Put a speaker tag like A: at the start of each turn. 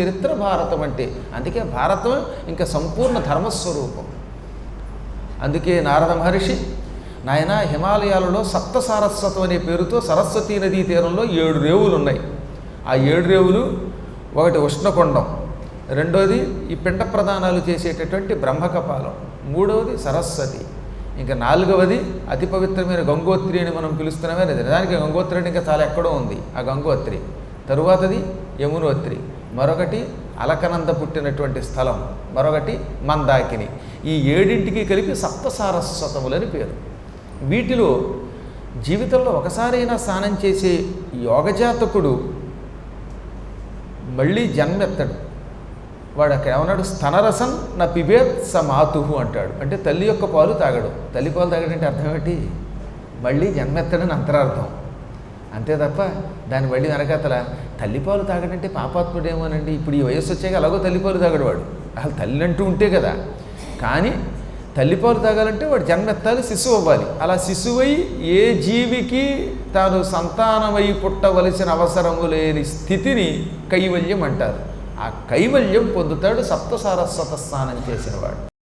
A: చరిత్ర భారతం అంటే. అందుకే భారతం ఇంకా సంపూర్ణ ధర్మస్వరూపం. అందుకే నారద మహర్షి నాయన హిమాలయాలలో సప్త సారస్వతం అనే పేరుతో సరస్వతీ నదీ తీరంలో ఏడు రేవులు ఉన్నాయి ఆ ఏడు రేవులు ఒకటి ఉష్ణకొండం రెండోది ఈ పిండ ప్రదానాలు చేసేటటువంటి బ్రహ్మకపాలం మూడవది సరస్వతి ఇంకా నాలుగవది అతి పవిత్రమైన గంగోత్రి అని మనం పిలుస్తున్నామే. నిజానికి గంగోత్రి అంటే ఇంకా చాలా ఎక్కడో ఉంది ఆ గంగోత్రి. తరువాతది యమునోత్రి. మరొకటి అలకనంద పుట్టినటువంటి స్థలం మరొకటి మందాకిని. ఈ ఏడింటికి కలిపి సప్తసారస్వతములని పేరు. వీటిలో జీవితంలో ఒకసారైనా స్నానం చేసే యోగజాతకుడు మళ్ళీ జన్మెత్తడు. వాడు అక్కడ ఏమన్నాడు స్తనరసం నా పిబేత్ స మాతుహు అంటాడు. అంటే తల్లి యొక్క పాలు తాగడు. తల్లి పాలు తాగడంటే అర్థం ఏంటి? మళ్ళీ జన్మెత్తడని అంతరార్థం. అంతే తప్ప దాన్ని మళ్ళీ వెనకాతల తల్లిపాలు తాగడంటే పాపాత్ముడేమోనండి? ఇప్పుడు ఈ వయస్సు వచ్చాక అలాగో తల్లిపాలు తాగడు వాడు అసలు తల్లి అంటూ ఉంటే కదా. కానీ తల్లిపాలు తాగాలంటే వాడు జన్మెత్తాలి శిశువు అవ్వాలి. అలా శిశువై ఏ జీవికి తాను సంతానమై పుట్టవలసిన అవసరము లేని స్థితిని కైవల్యం అంటారు. ఆ కైవల్యం పొందుతాడు సప్త సారస్వత స్నానం చేసినవాడు